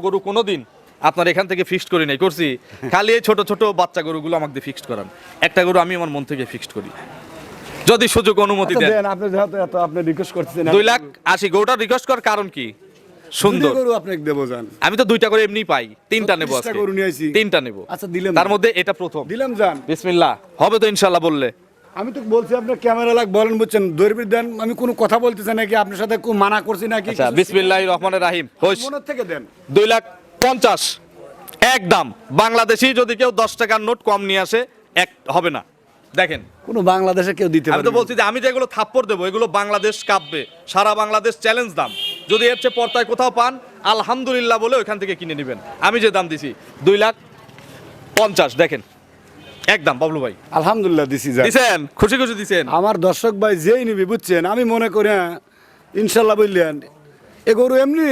গরু কোনোদিন আপনার এখান থেকে ফিক্সড করি নাই। করছি। খালি এই ছোট ছোট বাচ্চা গরুগুলো আমাকে দিয়ে ফিক্সড করান। একটা গরু আমি আমার মন থেকে ফিক্সড করি। যদি সুযোগ অনুমতি আচ্ছা, দেন। দেন আপনি যেহেতু এত আপনি রিকোয়েস্ট করতেছেন দুই লাখ আশি গরুটা রিকোয়েস্ট করার কারণ কি? সুন্দর। গরু আপনাকে দেবো যান। আমি তো দুইটা করে এমনি পাই। তিনটা নেব 36টা আজকে। গরু নিয়ে আইছি। তিনটা নেব। আচ্ছা, দিলাম। তার মধ্যে এটা প্রথম। দিলাম যান। বিসমিল্লাহ। হবে তো ইনশাল্লাহ বললে। আমি তো বলছি আপনার ক্যামেরা লাগ বলেন বুঝছেন দৈর্বিক দেন আমি কোনো কথা বলতেছি নাকি আপনার সাথে মানা করছি নাকি আচ্ছা বিসমিল্লাহ রহমানের রাহিম মনের থেকে দেন। দুই লাখ পঞ্চাশ একদম বাংলাদেশি যদি কেউ দশ টাকার নোট কম নিয়ে আসে এক হবে না। দেখেন। কোনো বাংলাদেশে কেউ দিতে আমি তো বলছি যে আমি যেগুলো থাপ্পড় দেবো এগুলো বাংলাদেশ কাঁপবে। সারা বাংলাদেশ চ্যালেঞ্জ দাম। যদি এর চেয়ে পর্তায় কোথাও পান আলহামদুলিল্লাহ বলে ওইখান থেকে কিনে নেবেন। আমি যে দাম দিছি দুই লাখ পঞ্চাশ দেখেন। একদম বাবলু ভাই। আলহামদুলিল্লাহ দিছি যান দিছেন? খুশি খুশি দিছেন? আমার দর্শক ভাই যেই নিবি বুঝছেন? আমি মনে করি হ্যাঁ, ইনশাল্লাহ বললেন এ গরু এমনি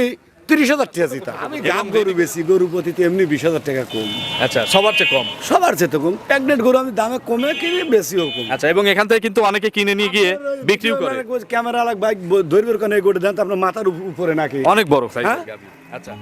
তিরিশ হাজার টাকা চিতা আমি গাব গরু বেশি গরু প্রতিতে এমনি বিশ হাজার টাকা কম। আচ্ছা সবার চেয়ে কম? সবার চেয়ে তো কম। প্যাগনেট গরু আমি দামে কমে কিনি বেশিও কম। আচ্ছা এবং এখান থেকে কিন্তু অনেকে কিনে নিয়ে গিয়ে বিক্রিও করে। ক্যামেরা লাগ বাইক ধরবের এই গরু দেন তো আপনার মাথার উপরে নাকি। অনেক বড় সাইজের হ্যাঁ? আচ্ছা।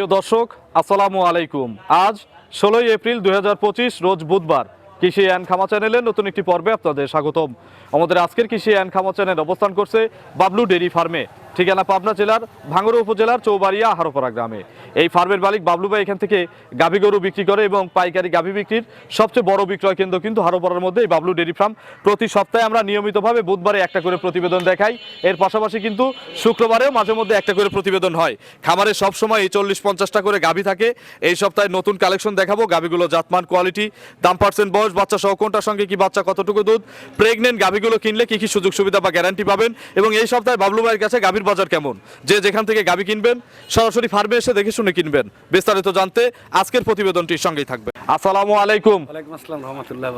প্রিয় দর্শক, আসসালামু আলাইকুম। আজ ষোলোই এপ্রিল দুই হাজার পঁচিশ, রোজ বুধবার। কৃষি অ্যান্ড খামা চ্যানেলের নতুন একটি পর্বে আপনাদের স্বাগতম। আমাদের আজকের কৃষি অ্যান্ড খামা চ্যানেল অবস্থান করছে বাবলু ডেরি ফার্মে। ঠিকানা পাবনা জেলার ভাঙ্গুড়া উপজেলার চৌবাড়িয়া হারোপাড়া গ্রামে। এই ফার্মের মালিক বাবলু ভাই এখান থেকে গাভী গরু বিক্রি করে এবং পাইকারি গাভী বিক্রির সবচেয়ে বড় বিক্রয় কেন্দ্র কিন্তু হারোপাড়ার মধ্যে এই বাবলু ডেরি ফার্ম। প্রতি সপ্তাহে আমরা নিয়মিতভাবে বুধবারে একটা করে প্রতিবেদন দেখাই। এর পাশাপাশি কিন্তু শুক্রবারেও মাঝে মধ্যে একটা করে প্রতিবেদন হয়। খামারে সবসময় এই চল্লিশ পঞ্চাশটা করে গাভী থাকে। এই সপ্তাহে নতুন কালেকশন দেখাবো। গাভীগুলো জাতমান, কোয়ালিটি, দাম পার্সেন্ট, বয়স, বাচ্চা সহ কোনটার সঙ্গে কি বাচ্চা কতটুকু দুধ, প্রেগনেন্ট গাভীগুলো কিনলে কি কি সুযোগ সুবিধা বা গ্যারান্টি পাবেন? এবং এই সপ্তাহে বাবলু ভাইয়ের কাছে গাভীর বাজার কেমন? যে যেখান থেকে গাভী কিনবেন সরাসরি ফার্মে এসে দেখে শুনে কিনবেন। বিস্তারিত জানতে আজকের প্রতিবেদনটির সঙ্গেই থাকবে আসসালামু আলাইকুম। আসসালাম রহমতুল্লাহ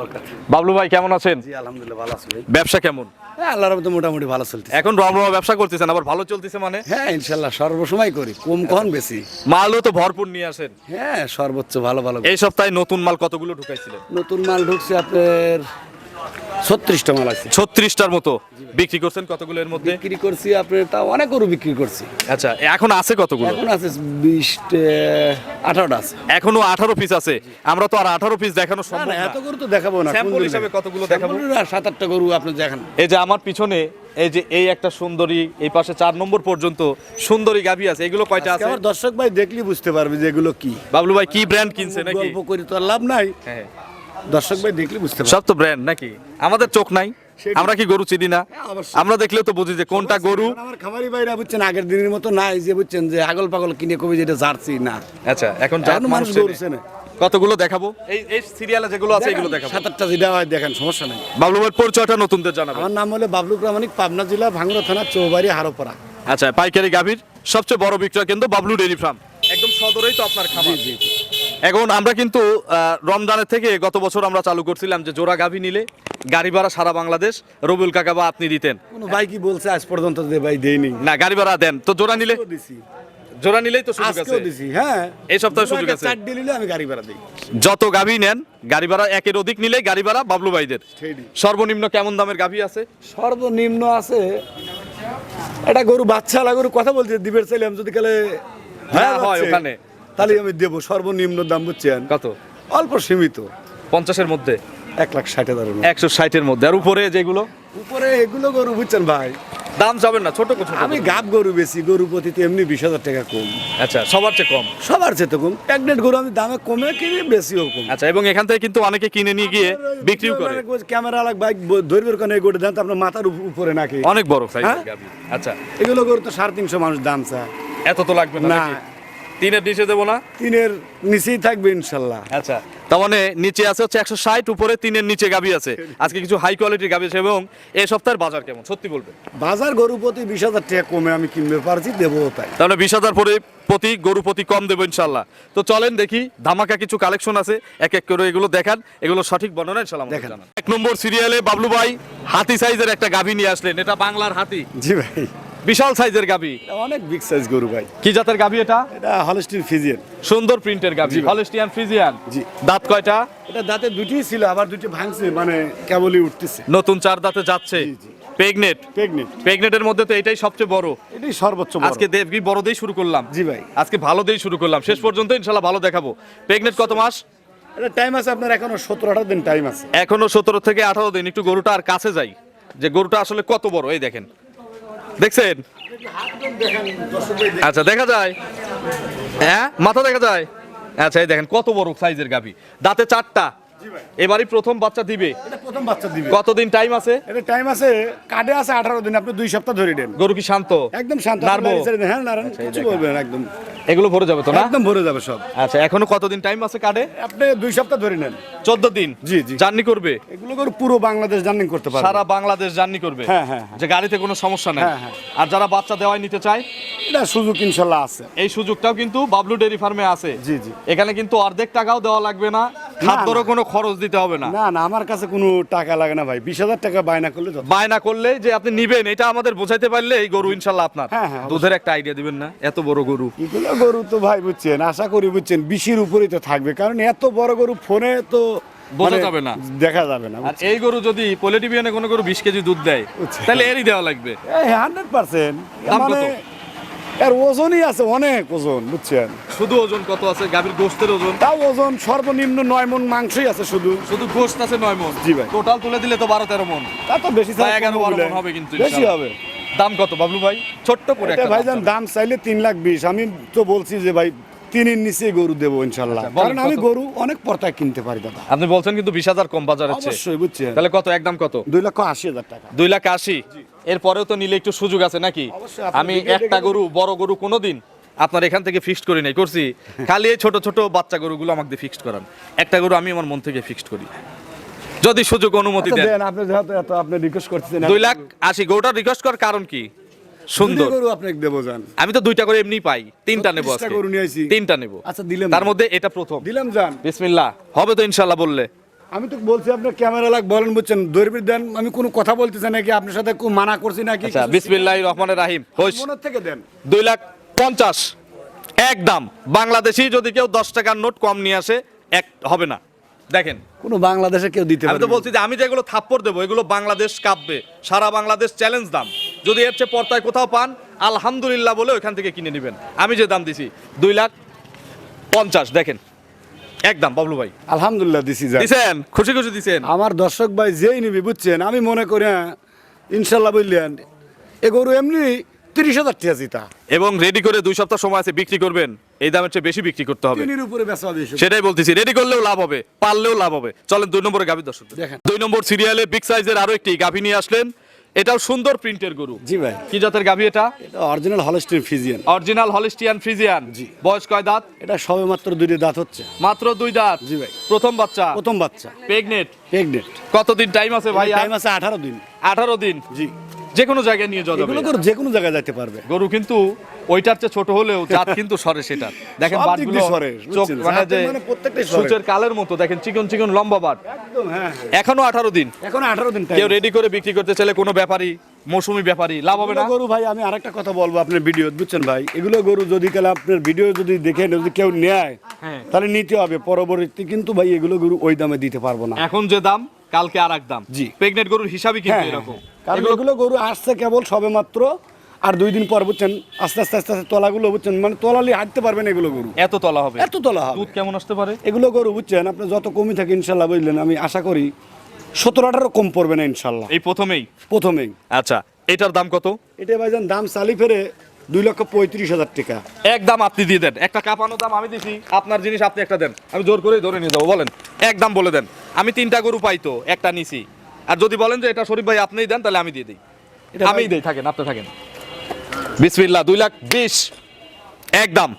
বাবলু ভাই কেমন আছেন? জি আলহামদুলিল্লাহ ভালো আছি ভাই। ব্যবসা কেমন? আল্লাহর মতো মোটামুটি ভালো চলতেছে। এখন রমরমা ব্যবসা করতেছেন আবার ভালো চলতেছে মানে? হ্যাঁ সর্বসময় করি কম বেশি। মালও তো ভরপুর নিয়ে আসেন। হ্যাঁ সর্বোচ্চ ভালো ভালো। এই সপ্তাহে নতুন মাল কতগুলো ঢুকাইছিলেন? নতুন মাল ঢুকছে আপনার ছত্রিশটা মাল আছে। ছত্রিশটার মতো বিক্রি করছেন কতগুলো এর মধ্যে? বিক্রি করছি আপনার তা অনেক গরু বিক্রি করছি। আচ্ছা এখন আছে কতগুলো? এখন আছে বিশ আঠারোটা আছে। এখনও আঠারো পিস আছে। আমরা তো আর আঠারো পিস দেখানো সম্ভব না না। এত গরু তো দেখাবো না Sample হিসাবে কতগুলো দেখাবো? সাত আটটা গরু আপনি দেখান। এই যে আমার পিছনে এই যে এই একটা সুন্দরী এই পাশে চার নম্বর পর্যন্ত সুন্দরী গাভী আছে। এগুলো কয়টা আছে? আমার দর্শক ভাই দেখলি বুঝতে পারবে যে এগুলো কি। বাবলু ভাই কি ব্র্যান্ড কিনছে নাকি? গল্প করি তো আর লাভ নাই। হ্যাঁ। দর্শক ভাই দেখলি বুঝতে পারবে। সব তো ব্র্যান্ড নাকি? আমাদের চোখ নাই। আমরা কি গরু চিনি না? হ্যাঁ, আমরা দেখলেও তো বুঝি যে কোনটা গরু। আমার খামারি ভাইরা বুঝছেন আগের দিনের মতো নাই যে বুঝছেন যে আগল পাগল কিনে কবি যেটা জার্সি না। আচ্ছা এখন জাত মানুষ গরু চেনে। কতগুলো দেখাবো? এই এই সিরিয়ালে যেগুলো আছে এগুলো দেখাবো। সাত আটটা যেটা হয় দেখেন সমস্যা নেই। বাবলু ভাইয়ের পরিচয়টা নতুনদের জানাব আমার নাম হলো বাবলু প্রামাণিক পাবনা জেলা ভাঙ্গুরা থানা চৌবাড়ি হারোপাড়া। আচ্ছা পাইকারি গাভীর সবচেয়ে বড় বিক্রয় কেন্দ্র বাবলু ডেরি ফার্ম। একদম সদরেই তো আপনার খাবার জি জি। এখন আমরা কিন্তু রমজানের থেকে গত বছর আমরা চালু করছিলাম যে জোড়া গাভী নিলে গাড়ি ভাড়া সারা বাংলাদেশ রবিউল কাকা বা আপনি দিতেন। কোনো ভাই কি বলছে আজ পর্যন্ত ভাই দেয়নি। না গাড়ি ভাড়া দেন। তো জোড়া নিলে জোড়া নিলেই তো সুযোগ আছে। দিছি হ্যাঁ। এই সপ্তাহে সুযোগ আছে। চার আমি গাড়ি ভাড়া দিই। যত গাভী নেন গাড়ি ভাড়া একের অধিক নিলে গাড়ি ভাড়া বাবলু ভাইদের। সর্বনিম্ন কেমন দামের গাভী আছে? সর্বনিম্ন আছে এটা গরু বাচ্চা গরু কথা বলছে দিবের চাইলাম যদি কালে হ্যাঁ, হয় ওখানে। তাহলে আমি দেবো সর্বনিম্ন দাম বুঝছেন? কত? অল্প সীমিত। পঞ্চাশের মধ্যে? এক লাখ ষাট হাজার একশো ষাটের মধ্যে। আর উপরে যেগুলো? উপরে এগুলো গরু বুঝছেন ভাই। দাম যাবেন না ছোট আমি গাব গরু বেশি গরু প্রতিতে এমনি বিশ হাজার টাকা কম। আচ্ছা সবার চেয়ে কম? সবার চেয়ে তো কম। প্রেগনেন্ট গরু আমি দামে কমে কিনি বেশিও কম। আচ্ছা এবং এখান থেকে কিন্তু অনেকে কিনে নিয়ে গিয়ে বিক্রিও করে। ক্যামেরা লাগ বাইক ধরবের এই গরু দেন তো আপনার মাথার উপরে নাকি। অনেক বড় সাইজের হ্যাঁ? আচ্ছা। এগুলো গরু তো সাড়ে তিনশো মানুষ দাম চা এত তো লাগবে না? তিনের নিচে দেবো না? তিনের নিচেই থাকবে ইনশাল্লাহ। আচ্ছা। তার মানে নিচে আছে হচ্ছে একশো ষাট উপরে তিনের নিচে গাবি আছে। আজকে কিছু হাই কোয়ালিটির গাবি আছে এবং এই সপ্তাহের বাজার কেমন? সত্যি বলবেন। বাজার গরু প্রতি বিশ হাজার টাকা কমে আমি কিনতে পারছি দেবো তাই। তাহলে বিশ হাজার পরে প্রতি গরু প্রতি কম দেবো ইনশাল্লাহ। তো চলেন দেখি ধামাকা কিছু কালেকশন আছে। এক এক করে এগুলো দেখান এগুলো সঠিক বর্ণনা ইনশাল্লাহ দেখান। এক নম্বর সিরিয়ালে বাবলু ভাই হাতি সাইজের একটা গাভী নিয়ে আসলেন। এটা বাংলার হাতি। জি ভাই। বিশাল সাইজের গাবি। অনেক বিগ সাইজ গরু ভাই। কি জাতের গাবি এটা? এটা হলস্টিন ফিজিয়ান সুন্দর প্রিন্টের ভাই। হলস্টিয়ান ফ্রিজিয়ান জি। দাঁত কয়টা? এটা দাঁতে দুটি ছিল আবার দুটি ভাঙছে মানে কেবলই উঠতেছে। নতুন চার দাঁতে যাচ্ছে। প্রেগনেট প্রেগনেন্ট প্রেগনেটের মধ্যে তো এটাই সবচেয়ে বড়। এটাই সর্বোচ্চ বড়। আজকে দেবগি বড় দিয়ে শুরু করলাম। জি ভাই। আজকে ভালো দিয়ে শুরু করলাম। শেষ পর্যন্ত ইনশাল্লাহ ভালো দেখাবো। প্রেগনেট কত মাস? এটা টাইম আছে আপনার এখনও সতেরো আঠারো দিন টাইম আছে। এখনও সতেরো থেকে আঠারো দিন। একটু গরুটা আর কাছে যাই। যে গরুটা আসলে কত বড় এই দেখেন। দেখছেন? আচ্ছা দেখা যায়। হ্যাঁ? মাথা দেখা যায়? আচ্ছা এই দেখেন, কত বড় সাইজের গাভী। দাঁতে চারটা। এবারই প্রথম বাচ্চা দিবে। প্রথম বাচ্চা দিবে। কতদিন টাইম আছে? এটা টাইম আছে কার্ডে আছে আঠারো দিন আপনি দুই সপ্তাহ ধরে দেন। গরু কি শান্ত? একদম শান্ত হ্যাঁ নারায়ণ কিছু বলবেন একদম। এগুলো ভরে যাবে তো না? একদম ভরে যাবে সব। আচ্ছা এখনও কতদিন টাইম আছে কার্ডে? আপনি দুই সপ্তাহ ধরে নেন। চোদ্দ দিন? জি, জি। জার্নি করবে? এগুলো করে পুরো বাংলাদেশ জার্নি করতে পারবে। সারা বাংলাদেশ জার্নি করবে? হ্যাঁ, হ্যাঁ, হ্যাঁ। যে গাড়িতে কোনো সমস্যা নেই। হ্যাঁ, হ্যাঁ। আর যারা বাচ্চা দেওয়াই নিতে চায়? এটা সুযোগ ইনশাল্লাহ আছে। এই সুযোগটাও কিন্তু বাবলু ডেরি ফার্মে আছে। জি, জি। এখানে কিন্তু অর্ধেক টাকাও দেওয়া লাগবে না। খাদ্যরও কোনো খরচ দিতে হবে না। না না আমার কাছে কোনো টাকা লাগে না ভাই। বিশ হাজার টাকা বায়না করলে বায়না করলে যে আপনি নিবেন এটা আমাদের বোঝাইতে পারলে এই গরু ইনশাল্লাহ আপনার। হ্যাঁ, হ্যাঁ, দুধের একটা আইডিয়া দিবেন না এত বড় গরু। এগুলো গরু তো ভাই বুঝছেন আশা করি বুঝছেন বিশির উপরেই তো থাকবে। কারণ এত বড় গরু ফোনে তো বোঝা মানে যাবে না। দেখা যাবে না আর এই গরু যদি পোলেটিভিয়ানে কোনো গরু বিশ কেজি দুধ দেয় তাহলে এরই দেওয়া লাগবে। Hundred percent? এর ওজনই আছে অনেক ওজন বুঝছেন? শুধু ওজন কত আছে? গাভীর গোস্তের ওজন? তাও ওজন সর্বনিম্ন নয় মন মাংসই আছে শুধু। শুধু গোস্ত আছে নয় মন জি ভাই। টোটাল তুলে দিলে তো বারো তেরো মন তা তো বেশি চাই এগারো বারো মন হবে কিন্তু বেশি হবে। দাম কত বাবলু ভাই? ছোট্ট করে একটা দাম ভাইজান দাম চাইলে তিন লাখ বিশ। আমি তো বলছি যে ভাই তিনের নিচে গরু দেবো ইনশাল্লাহ। আচ্ছা, কারণ আমি গরু অনেক পর্তায় কিনতে পারি দাদা। আপনি বলছেন কিন্তু বিশ হাজার কম বাজার অবশ্যই বুঝছেন। তাহলে কত? একদম কত? দুই লক্ষ আশি হাজার টাকা। দুই লাখ আশি? এরপরেও তো নিলে একটু সুযোগ আছে নাকি? আমি একটা গরু বড় গরু কোনোদিন আপনার এখান থেকে ফিক্সড করি নাই করছি। খালি এই ছোট ছোট বাচ্চা গরুগুলো আমাকে ফিক্সড করান। একটা গরু আমি আমার মন থেকে ফিক্সড করি। যদি সুযোগ অনুমতি আচ্ছা, দেন। দেন আপনি যেহেতু এত আপনি রিকোয়েস্ট করতেছেন দুই লাখ আশি গরুটা রিকোয়েস্ট করার কারণ কি? সুন্দর। গরু আপনাকে দেবো যান আমি তো দুইটা করে এমনি পাই তিনটা নেব 36টা আজকে। তিনটা নেব। আচ্ছা, দিলাম। তার মধ্যে এটা প্রথম। দিলাম যান বিসমিল্লাহ। হবে তো ইনশাল্লাহ বললে। আমি তো বলছি আপনার ক্যামেরা লাগ বলেন বুঝছেন দৈর্বির দেন আমি কোনো কথা বলতেছি নাকি আপনার সাথে খুব মানা করছি নাকি আচ্ছা বিসমিল্লাহ রহমানের রাহিম মনের থেকে দেন। দুই লাখ পঞ্চাশ একদম বাংলাদেশি যদি কেউ দশ টাকার নোট কম নিয়ে আসে এক হবে না। দেখেন। কোনো বাংলাদেশে কেউ দিতে আমি তো বলছি যে আমি যেগুলো থাপ্পড় দেবো এগুলো বাংলাদেশ কাঁপবে। সারা বাংলাদেশ চ্যালেঞ্জ দাম। যদি এর চেয়ে পর্তায় কোথাও পান আলহামদুলিল্লাহ বলে ওইখান থেকে কিনে নেবেন। আমি যে দাম দিছি দুই লাখ পঞ্চাশ দেখেন। একদম বাবলু ভাই। আলহামদুলিল্লাহ দিছি যান দিছেন? খুশি খুশি দিছেন? আমার দর্শক ভাই যেই নিবি বুঝছেন? আমি মনে করি হ্যাঁ, ইনশাল্লাহ বললেন এ গরু এমনি তিরিশ হাজার টাকা জিতা। এবং রেডি করে দুই সপ্তাহ সময় আছে বিক্রি করবেন। এই দামের চেয়ে বেশি বিক্রি করতে হবে। তিনের উপরে বেচা হবে সেটাই বলতেছি রেডি করলেও লাভ হবে পারলেও লাভ হবে। চলেন দুই নম্বরে গাভী দর্শক দেখেন। দুই নম্বর সিরিয়ালে বিগ সাইজের আরও একটি গাভী নিয়ে আসলেন। এটাও সুন্দর প্রিন্টের গরু। জি ভাই। কি জাতের গাভী এটা? এটা original Holstein Friesian original Holstein Friesian জি। বয়স কয় দাঁত? এটা সবে মাত্র দুইটি দাঁত হচ্ছে। মাত্র দুই দাঁত? জি ভাই। প্রথম বাচ্চা? প্রথম বাচ্চা। প্রেগনেট প্রেগনেট কতদিন টাইম আছে ভাই টাইম আছে আঠারো দিন। আঠারো দিন। জি। যে কোনো জায়গায় নিয়ে যাওয়া যাবে। গরু যে কোনো জায়গায় যাইতে পারবে। গরু কিন্তু ওইটার চেয়ে ছোট হলেও জাত কিন্তু সরে সেটা দেখেন বাটগুলো সরে, চোখ মানে যে মানে সূচের কালের মতো দেখেন চিকন চিকন লম্বা বাট একদম হ্যাঁ হ্যাঁ। এখনও আঠারো দিন। এখন আঠারো দিন কেউ রেডি করে বিক্রি করতে চাইলে কোনো ব্যাপারী মৌসুমি ব্যাপারী লাভ হবে না? গরু ভাই আমি আরেকটা কথা বলব আপনার ভিডিও বুঝছেন ভাই? এগুলো গরু যদি কালে আপনার ভিডিও যদি দেখে যদি কেউ নেয় হ্যাঁ। তাহলে নিতে হবে। পরবর্তী কিন্তু ভাই এগুলো গরু ওই দামে দিতে পারব না। এখন যে দাম কালকে আর এক দাম। জি। প্রেগনেন্ট গরুর হিসাবই কিন্তু হ্যাঁ, এরকম। কারণ এগুলো এগুলো গরু আসছে কেবল সবে মাত্র আর দুই দিন পর বুঝছেন আস্তে আস্তে আস্তে আস্তে তলাগুলো বুঝছেন মানে তলালি হাঁটতে পারবেন এগুলো গরু। এত তলা হবে? এত তলা হবে। দুধ কেমন আসতে পারে? এগুলো গরু বুঝছেন আপনি যত কমই থাকে ইনশাল্লাহ বুঝলেন আমি আশা করি সতেরো আঠারো কম পড়বে না ইনশাল্লাহ। এই প্রথমেই? প্রথমেই। আচ্ছা এটার দাম কত? এটা ভাইজান দাম চালি ফেরে দুই লক্ষ পঁয়ত্রিশ হাজার টাকা। এক দাম আপনি দিয়ে দেন। একটা কাপানো দাম আমি দিছি আপনার জিনিস আপনি একটা দেন। আমি জোর করেই ধরে নিয়ে যাব বলেন। এক দাম বলে দেন। আমি তিনটা গরু পাই তো একটা নিছি। আর যদি বলেন যে এটা শরীফ ভাই আপনিই দেন তাহলে আমি দিয়ে দিই। এটা আমিই দেই থাকেন আপনি থাকেন। বিসমিল্লাহ দুই লাখ বিশ। একদম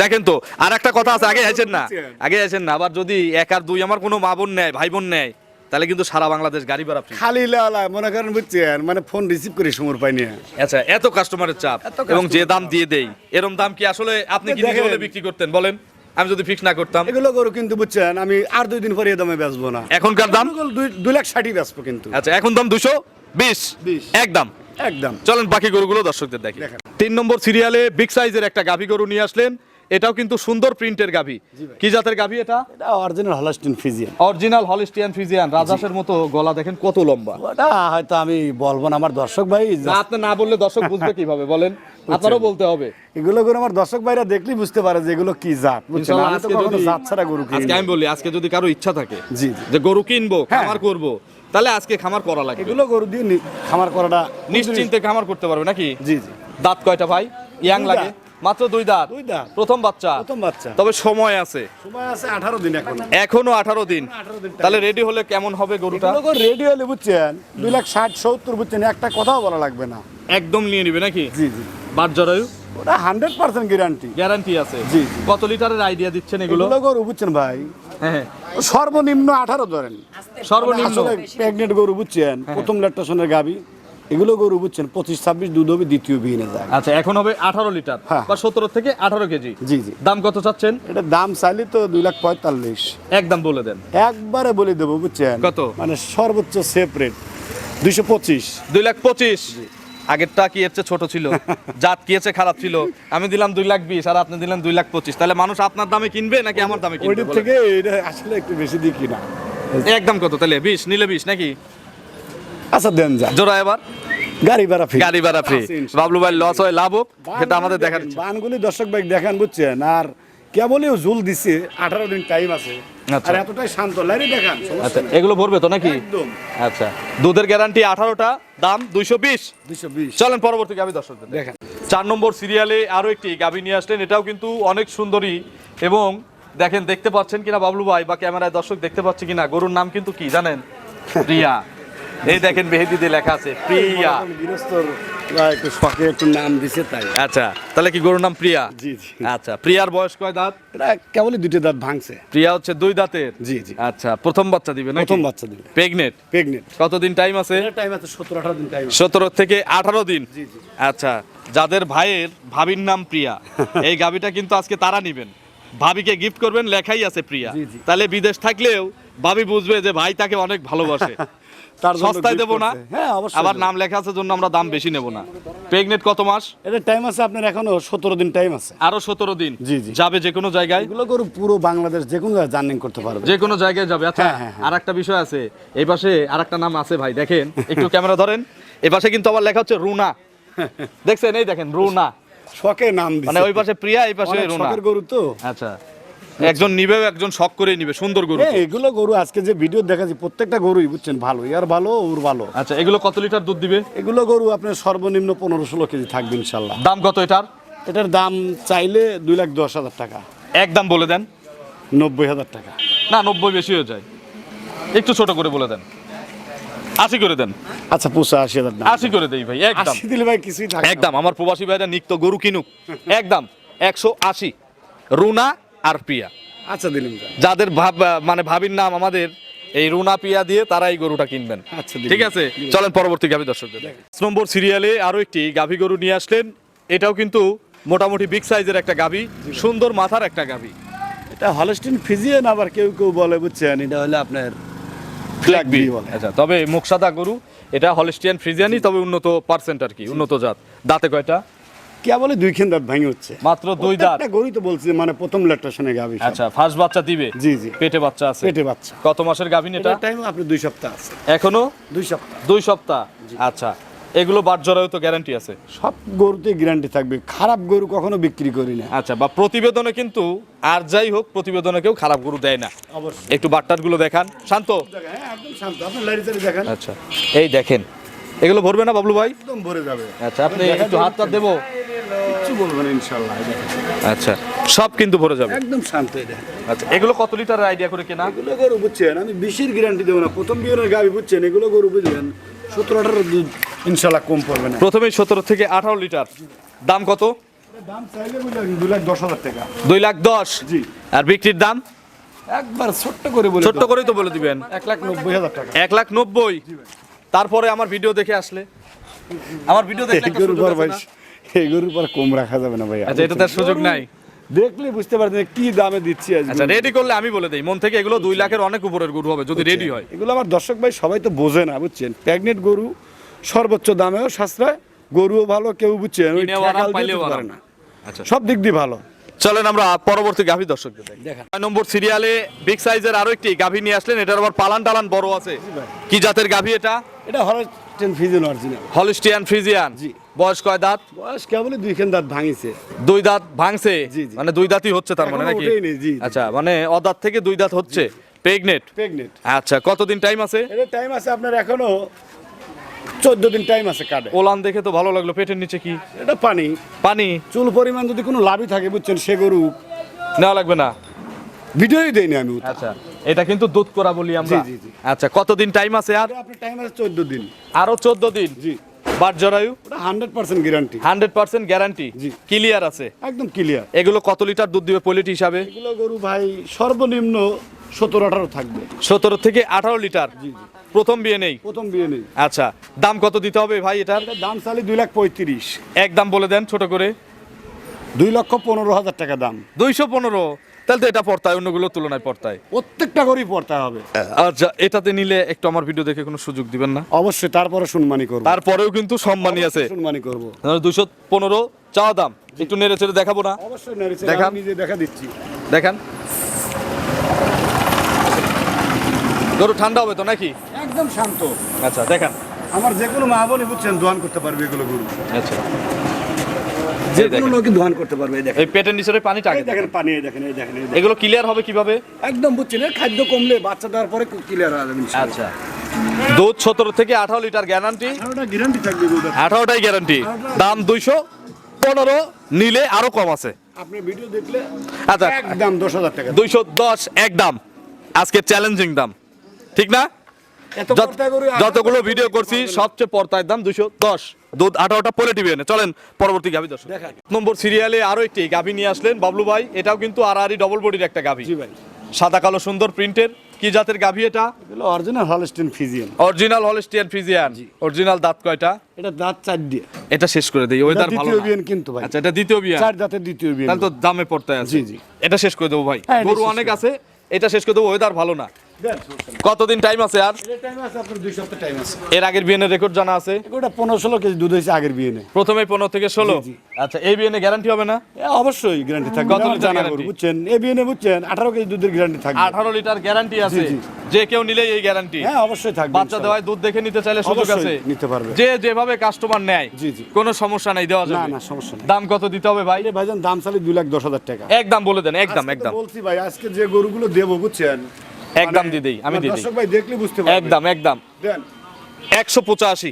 দেখেন তো আর একটা কথা আছে আগে আছেন না। আগে আছেন না আবার যদি এক আর দুই আমার কোনো মা বোন নেয় ভাই বোন নেয় তাহলে কিন্তু সারা বাংলাদেশ গাড়ি ভাড়া। খালি লেওয়ালা মনে করেন বুঝছেন মানে ফোন রিসিভ করে সময় পাইনি আচ্ছা এত কাস্টমারের চাপ এবং যে দাম দিয়ে দেই এরম দাম কি আসলে আপনি কি নিজে। বিক্রি করতেন? বলেন আমি যদি ফিক্স না করতাম। এগুলো গরু কিন্তু বুঝছেন আমি আর দুই দিন পরে এ দামে বেচবো না। এখনকার দাম? দুই দুই লাখ ষাটই বেচবো কিন্তু। আচ্ছা এখন দাম দুশো বিশ। 20 একদম। একদম। চলেন বাকি গরুগুলো দর্শকদের দেখি। তিন নম্বর সিরিয়ালে বিগ সাইজের একটা গাভী গরু নিয়ে আসলেন। এটাও কিন্তু সুন্দর প্রিন্টের গাভী। কি জাতের গাভী এটা? এটা original Holstein Friesian original Holstein Friesian রাজাসের মতো গলা দেখেন কত লম্বা। ওটা হয়তো আমি বলব না আমার দর্শক ভাই না আপনি না বললে দর্শক বুঝবে কীভাবে বলেন। আপনারও বলতে হবে। এগুলো করে আমার দর্শক ভাইরা দেখলেই বুঝতে পারে যে এগুলো কি জাত বুঝছেন? আমি তো আজকে কখনো যদি- জাত ছাড়া গরু কিনি আজকে আমি বলি আজকে যদি কারও ইচ্ছা থাকে জি। যে গরু কিনবো হ্যাঁ। খামার করব তাহলে আজকে খামার করা লাগবে। এগুলো গরু দিয়ে খামার করাটা নিশ্চিন্তে খামার করতে পারবে নাকি? জি জি। দাঁত কয়টা ভাই? ইয়াং লাগে। মাত্র দুই দাঁত। দুই দাঁত। প্রথম বাচ্চা। প্রথম বাচ্চা। তবে সময় আছে। সময় আছে আঠারো দিন এখন। এখনও আঠারো দিন। 18 দিন তাহলে রেডি হলে কেমন হবে গরুটা? এগুলো রেডি হলে বুঝছেন দুই লাখ ষাট সত্তর বুঝছেন একটা কথাও বলা লাগবে না। একদম নিয়ে নিবে নাকি? জি জি। বাট জরায়ু? ওটা হান্ড্রেড পার্সেন্ট গ্যারান্টি গ্যারান্টি আছে। জি। কত লিটারের আইডিয়া দিচ্ছেন এগুলো? এগুলো গরু বুঝছেন ভাই? হ্যাঁ সর্বনিম্ন আঠারো ধরেন। সর্বনিম্ন। প্রেগনেন্ট গরু বুঝছেন প্রথম ল্যাকটেশনের গাবি এগুলো গরু বুঝছেন পঁচিশ ছাব্বিশ দুধ হবে দ্বিতীয় বিহীনে যায়। আচ্ছা এখন হবে আঠারো লিটার হ্যাঁ। বা সতেরো থেকে আঠারো কেজি। জি জি। দাম কত চাচ্ছেন? এটা দাম চাইলে তো দুই লাখ পঁয়তাল্লিশ। একদম বলে দেন। একবারে বলে দেবো বুঝছেন? কত? মানে সর্বোচ্চ সেফ রেট দুইশো পঁচিশ। দুই লাখ পঁচিশ? আগেরটা কি এর চেয়ে ছোট ছিল? জাত কি এর চেয়ে খারাপ ছিল? আমি দিলাম দুই লাখ বিশ আর আপনি দিলেন দুই লাখ পঁচিশ। তাহলে মানুষ আপনার দামে কিনবে নাকি আমার দামে কিনবে থেকে আসলে একটু বেশি দিই কিনা। একদম কত? তাহলে বিশ নিলে বিশ নাকি? আচ্ছা দেন যা। জোড়া এবার। গাড়ি ভাড়া ফ্রি গাড়ি ভাড়া ফ্রি বাবলু ভাই লস হয় লাভ হোক সেটা আমাদের দেখার। বানগুলি দর্শক ভাই দেখান বুঝছেন? আর কেবলই জুল দিছে আঠারো দিন টাইম আছে। আচ্ছা। আর এতটাই শান্ত লাইনে দেখান আচ্ছা এগুলো ভরবে তো নাকি? একদম। আচ্ছা দুধের গ্যারান্টি আঠারোটা দাম দুইশো বিশ। দুইশো বিশ। চলেন পরবর্তী গাভি দর্শকদের দেখেন। চার নম্বর সিরিয়ালে আরও একটি গাভি নিয়ে আসলেন এটাও কিন্তু অনেক সুন্দরী। এবং দেখেন দেখতে পাচ্ছেন কিনা বাবলু ভাই বা ক্যামেরায় দর্শক দেখতে পাচ্ছে কিনা গরুর নাম কিন্তু কি জানেন? প্রিয়া এই দেখেন বেহেদিতে লেখা আছে প্রিয়া। একটু একটু নাম দিছে তাই। আচ্ছা তাহলে কি গরুর নাম প্রিয়া? জি জি। আচ্ছা প্রিয়ার বয়স কয় দাঁত? এটা কেবলই দুটো দাঁত ভাঙছে। প্রিয়া হচ্ছে দুই দাঁতের? জি, জি। আচ্ছা প্রথম বাচ্চা দিবে না প্রথম বাচ্চা দিবে। প্রেগনেট প্রেগনেন্ট কতদিন টাইম আছে? টাইম আছে সত্তর আঠারো দিন টাইম সতেরো থেকে আঠারো দিন? জি, জি। আচ্ছা যাদের ভাইয়ের ভাবির নাম প্রিয়া এই গাবিটা কিন্তু আজকে তারা নিবেন। ভাবিকে গিফট করবেন লেখাই আছে প্রিয়া। তাহলে বিদেশ থাকলেও ভাবি বুঝবে যে ভাই তাকে অনেক ভালোবাসে। তার সস্তায় দেবো না। হ্যাঁ অবশ্যই আবার নাম লেখা আছে জন্য আমরা দাম বেশি নেব না। প্রেগনেট কত মাস? এটা টাইম আছে আপনার এখনও সতেরো দিন টাইম আছে। আরও সতেরো দিন। জি, জি। যাবে যে কোনো জায়গায়? এগুলো গরু পুরো বাংলাদেশ যে কোনো জায়গায় জার্নিং করতে পারবে। যে কোনো জায়গায় যাবে। আচ্ছা হ্যাঁ, হ্যাঁ, হ্যাঁ। আর একটা বিষয় আছে। এই পাশে আর একটা নাম আছে ভাই দেখেন। একটু ক্যামেরা ধরেন। এই পাশে কিন্তু আবার লেখা হচ্ছে রুনা। দেখছেন? এই দেখেন রুনা। শখে নাম মানে ওই পাশে প্রিয়া এই পাশে রুনা। শখের গরু তো। আচ্ছা। একজন নিবেও একজন শখ করে নিবে সুন্দর গরু হ্যাঁ এগুলো গরু আজকে যে ভিডিও দেখাচ্ছি প্রত্যেকটা গরুই বুঝছেন ভালো ইয়ার ভালো ওর ভালো। আচ্ছা এগুলো কত লিটার দুধ দিবে? এগুলো গরু আপনার সর্বনিম্ন পনেরো ষোলো কেজি থাকবে ইনশাল্লাহ। দাম কত এটার? এটার দাম চাইলে দুই লাখ দশ হাজার টাকা। এক দাম বলে দেন। নব্বই হাজার টাকা। না নব্বই বেশি হয়ে যায়। একটু ছোট করে বলে দেন। আশি করে দেন। আচ্ছা পুষা আশি হাজার আশি করে দেই ভাই একদম। দিলে ভাই কিছুই। একদম আমার প্রবাসী ভাইরা নিক্ত গরু কিনুক। একদম একশো আশি। রুনা আর প্রিয়া আচ্ছা দিলাম। যাদের ভাব মানে ভাবির নাম আমাদের এই রুনা পিয়া দিয়ে তারা এই গরুটা কিনবেন। আচ্ছা, ঠিক আছে? চলেন পরবর্তী গাভী দর্শকদের নম্বর সিরিয়ালে আরও একটি গাভী গরু নিয়ে আসলেন। এটাও কিন্তু মোটামুটি বিগ সাইজের একটা গাভী সুন্দর মাথার একটা গাভী। এটা হলস্টিন ফিজিয়ান আবার কেউ কেউ বলে বুঝছেন? এটা হলে আপনার ফ্ল্যাগ বি আচ্ছা তবে মুখসাদা গরু এটা হলিস্টিয়ান ফ্রিজিয়ানই তবে উন্নত পার্সেন্ট আর কি উন্নত জাত। দাঁতে কয়টা? কে বলে দুই খেন দাঁত ভাঙে হচ্ছে। মাত্র দুই দাঁত। গরুই তো বলছি মানে প্রথম ল্যাকটেশনে গাবি আচ্ছা ফার্স্ট বাচ্চা দিবে? জি জি। পেটে বাচ্চা আছে? পেটে বাচ্চা। কত মাসের গাভিন এটা? টাইম আপনি দুই সপ্তাহ আছে। এখনও? দুই সপ্তাহ। দুই সপ্তাহ? আচ্ছা এগুলো জরায়ু তো গ্যারান্টি আছে? সব গরুতে গ্যারান্টি থাকবে। খারাপ গরু কখনো বিক্রি করি না। আচ্ছা বা প্রতিবেদনে কিন্তু আর যাই হোক প্রতিবেদনে কেউ খারাপ গরু দেয় না। অবশ্যই। একটু বাট্টারগুলো দেখান। শান্ত। হ্যাঁ একদম শান্ত। আপনি দেখেন। আচ্ছা এই দেখেন। এগুলো ভরবে না বাবলু ভাই? একদম ভরে যাবে। আচ্ছা আপনি একটু হাত দেবো। কিচ্ছু বলবেন ইনশাল্লাহ আচ্ছা সব কিন্তু ভরে যাবে। একদম শান্ত আচ্ছা এগুলো কত লিটারের আইডিয়া করে কেনা? এগুলো গরু বুঝছেন আমি বিশের গ্যারান্টি দেবো না। প্রথম বিয়ের গাবি বুঝছেন এগুলো গরু বুঝবেন সতেরো আঠারো দুধ ইনশাল্লাহ কম পড়বে না। প্রথমেই সতেরো থেকে আঠারো লিটার। দাম কত? দাম চাইলে বুঝলেন দু লাখ দশ হাজার টাকা। দুই লাখ দশ? জি। আর বিক্রির দাম? একবার ছোট্ট করে বলে ছোট্ট করেই তো বলে দিবেন। এক লাখ নব্বই হাজার টাকা। এক লাখ নব্বই? তারপরে আমার ভিডিও দেখে আসলে। আমার ভিডিও দেখলে এই গরুর পর কম রাখা যাবে না ভাই আচ্ছা এটা তার সুযোগ নাই। দেখলে বুঝতে পারছেন কি দামে দিচ্ছি আজ আচ্ছা রেডি করলে আমি বলে দেই। মন থেকে এগুলো দুই লাখের অনেক উপরের গরু হবে যদি রেডি হয়। এগুলো আমার দর্শক ভাই সবাই তো বোঝে না বুঝছেন? প্রেগনেন্ট গরু সর্বোচ্চ দামেও সাশ্রয় গরুও ভালো কেউ বুঝছেন ওই পারে না। আচ্ছা। সব দিক দিয়ে ভালো। চলেন আমরা পরবর্তী গাভী দর্শকদের দেখি। নম্বর সিরিয়ালে বিগ সাইজের আরও একটি গাভী নিয়ে আসলেন এটার আবার পালান টালান বড় আছে। কি জাতের গাভী এটা? এটা হলো টেন ফিজেন অরিজিনাল হলিস্টিয়ান ফ্রিজিয়ান। জি। বয়স কয় দাঁত? বয়স কেবল দুইখান দাঁত ভাঙিছে। দুই দাঁত ভাঙছে। মানে দুই দাঁতই হচ্ছে তার মানে নাকি। আচ্ছা মানে অদাঁত থেকে দুই দাঁত হচ্ছে। প্রেগনেট প্রেগনেন্ট আচ্ছা কতদিন টাইম আছে? এটা টাইম আছে আপনার এখনও চোদ্দ দিন টাইম আছে কাটে। ওলান দেখে তো ভালো লাগল পেটের নিচে কি? এটা পানি। পানি? চুল পরিমাণ যদি কোনো লাভই থাকে বুঝছেন সে গরু নেওয়া লাগবে না? ভিডিওই দেয়নি আমি আচ্ছা এটা কিন্তু দুধ করা বলি আমরা। জি, জি, জি। আচ্ছা কতদিন টাইম আছে আর? আপনার টাইম আছে চোদ্দ দিন। আরও চোদ্দ দিন? জি। বাট জরায়ু? ওটা hundred percent guarantee hundred percent guarantee জি। ক্লিয়ার আছে? একদম ক্লিয়ার এগুলো কত লিটার দুধ দিবে পলিটি হিসাবে? এগুলো গরু ভাই সর্বনিম্ন সতেরো আঠারো থাকবে। সতেরো থেকে আঠারো লিটার? প্রথম বিয়ে নেই? প্রথম বিয়ে নেই। আচ্ছা দাম কত দিতে হবে ভাই এটার? এটার দাম চালি দুই লাখ পঁয়ত্রিশ। এক দাম বলে দেন ছোট করে। দুই লক্ষ পনেরো হাজার টাকা দাম। দুইশো পনেরো। তাহলে তো এটা পড়তায় অন্যগুলোর তুলনায় পড়তায়। প্রত্যেকটা গরুই পড়তে হবে। আচ্ছা এটাতে নিলে একটু আমার ভিডিও দেখে কোনো সুযোগ দিবেন না? অবশ্যই তারপরে সম্মানী করব। তারপরেও কিন্তু সম্মানই আছে। সম্মানী করব। দুইশো পনেরো চাওয়া দাম। একটু নেড়ে চেড়ে দেখাবো না? অবশ্যই নারী দেখান। আমি নিজে দেখা দিচ্ছি। দেখান। গরু ঠান্ডা হবে তো নাকি? একদম শান্ত। আচ্ছা দেখান। আমার যে কোনো মা বোনই বুঝছেন দোয়ান করতে পারবে এগুলো গরু। আচ্ছা। যে কোনো লোকই করতে পারবে এই দেখেন। এই পেটের নিচের পানিটা আগে দেখেন পানি এই দেখেন এই দেখেন এগুলো ক্লিয়ার হবে কীভাবে? একদম বুঝছেন খাদ্য কমলে বাচ্চা দেওয়ার পরে ক্লিয়ার হয়ে যাবে আচ্ছা। দুধ সতেরো থেকে আঠারো লিটার গ্যারান্টি গ্যারান্টি থাকবে আঠারোটাই গ্যারান্টি দাম দুইশো পনেরো নিলে আরও কম আছে। আপনি ভিডিও দেখলে আচ্ছা। একদম দশ হাজার টাকা। দুইশো দশ এক দাম। আজকে চ্যালেঞ্জিং দাম। ঠিক না? যতগুলো ভিডিও করছি সবচেয়ে পর্তায় দাম দুইশো দশ। দুধ আঠারোটা পোলে টিভি চলেন পরবর্তী গাভি দর্শক। দেখান। নম্বর সিরিয়ালে আরও একটি গাভি নিয়ে আসলেন বাবলু ভাই। এটাও কিন্তু আর আরই ডবল বডির একটা গাভি। জি ভাই। সাদা কালো সুন্দর প্রিন্টের। কি জাতের গাভি এটা? Original Holstein Friesian original Holstein Friesian original দাঁত কয়টা? এটা দাঁত চার দিয়ে। এটা শেষ করে দেই ওয়েদার ভালো দ্বিতীয় বিয়ান কিন্তু ভাই। আচ্ছা এটা দ্বিতীয় বিয়ান। চার দাঁতের দ্বিতীয় বিয়ান। তাহলে তো দামে পড়তে আছে। জি, জি। এটা শেষ করে দেবো ভাই। হ্যাঁ, গরু অনেক আছে এটা শেষ করে দেবো ওয়েদার ভালো না। কতদিন টাইম আছে আর? এর আগের রেকর্ড জানা আছে? ওটা পনেরো ষোলো কেজি দুধ হয়েছে আগের প্রথমে পনেরো থেকে ষোলো। আচ্ছা এই বিয়ানে গ্যারান্টি হবে না? অবশ্যই গ্যারান্টি থাকবে। কত জানা বুঝছেন? বুঝছেন আঠারো কেজি দুধের গ্যারান্টি থাকবে। আঠারো লিটার গ্যারান্টি আছে। যে কেউ নিলে এই গ্যারান্টি হ্যাঁ অবশ্যই থাকবে বাচ্চা দেওয়ায় দুধ দেখে নিতে চাইলে সুযোগ আছে। নিতে পারবে। যে যেভাবে কাস্টমার নেয় জি, জি। কোনো সমস্যা নাই দেওয়া না যাবে। না সমস্যা নেই। দাম কত দিতে হবে ভাই? ভাইজান দাম চালি দুই লাখ দশ হাজার টাকা। একদম বলে দেন একদম একদম। বলছি ভাই আজকে যে গরুগুলো দেবো বুঝছেন? একদম মানে দিয়ে দেই আমি দিয়ে দিই। দর্শক ভাই দেখলে বুঝতে পারবে। একদম একদম। দেন। একশো পঁচাশি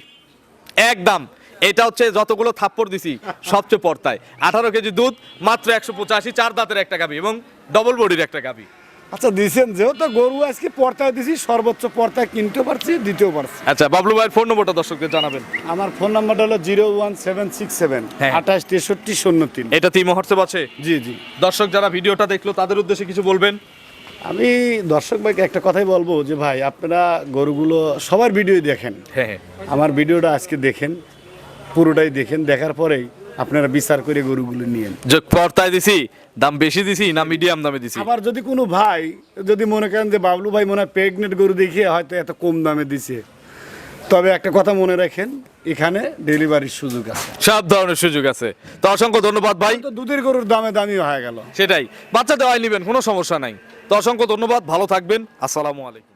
একদম। এটা হচ্ছে যতগুলো থাপ্পড় দিছি সবচেয়ে পর্তায়। আঠারো কেজি দুধ মাত্র একশো পঁচাশি চার দাঁতের একটা গাবি এবং ডবল বডির একটা গাবি আচ্ছা দিছেন যেহেতু গরু আজকে পর্তায় দিছি সর্বোচ্চ পর্তায় কিনতেও পারছি দিতেও পারছি। আচ্ছা বাবলু ভাইয়ের ফোন নম্বরটা দর্শকদের জানাবেন। আমার ফোন নাম্বারটা হলো zero one seven six seven হ্যাঁ। আঠাশ তেষট্টি শূন্য তিন। এটা তিন হোয়াটসঅ্যাপ আছে? জি জি। দর্শক যারা ভিডিওটা দেখল তাদের উদ্দেশ্যে কিছু বলবেন? আমি দর্শক ভাইকে একটা কথাই বলব যে ভাই আপনারা গরুগুলো সবার ভিডিও দেখেন। হ্যাঁ হ্যাঁ। আমার ভিডিওটা আজকে দেখেন পুরোটাই দেখেন দেখার পরেই আপনারা বিচার করে গরুগুলো নিয়েন। যে পর্তায় দিছি দাম বেশি দিছি না মিডিয়াম দামে দিছি? আবার যদি কোনো ভাই যদি মনে করেন যে বাবলু ভাই মনে হয় প্রেগনেন্ট গরু দেখিয়ে হয়তো এত কম দামে দিছে। তবে একটা কথা মনে রাখেন এখানে ডেলিভারির সুযোগ আছে। সব ধরনের সুযোগ আছে। তো অসংখ্য ধন্যবাদ ভাই। তো দুধের গরুর দামে দামিও হয়ে গেল। সেটাই। বাচ্চা দেওয়াই নেবেন কোনো সমস্যা নাই। তো অসংখ্য ধন্যবাদ ভালো থাকবেন আসসালামু আলাইকুম।